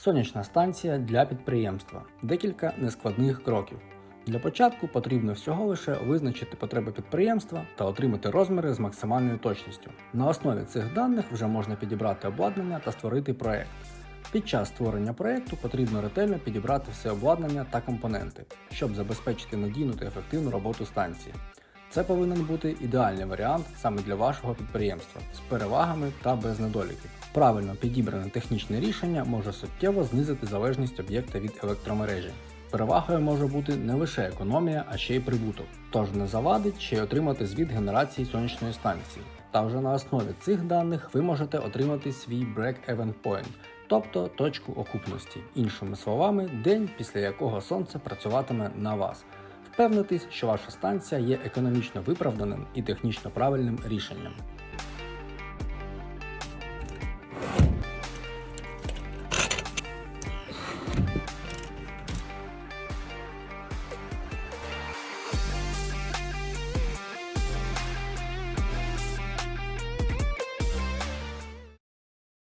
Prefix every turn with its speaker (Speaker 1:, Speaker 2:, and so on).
Speaker 1: Сонячна станція для підприємства. Декілька нескладних кроків. Для початку потрібно всього лише визначити потреби підприємства та отримати розміри з максимальною точністю. На основі цих даних вже можна підібрати обладнання та створити проект. Під час створення проекту потрібно ретельно підібрати все обладнання та компоненти, щоб забезпечити надійну та ефективну роботу станції. Це повинен бути ідеальний варіант саме для вашого підприємства з перевагами та без недоліків. Правильно підібране технічне рішення може суттєво знизити залежність об'єкта від електромережі. Перевагою може бути не лише економія, а ще й прибуток. Тож не завадить ще й отримати звіт генерації сонячної станції. Та вже на основі цих даних ви можете отримати свій break-even point, тобто точку окупності, іншими словами, день, після якого сонце працюватиме на вас. Впевнитись, що ваша станція є економічно виправданим і технічно правильним рішенням.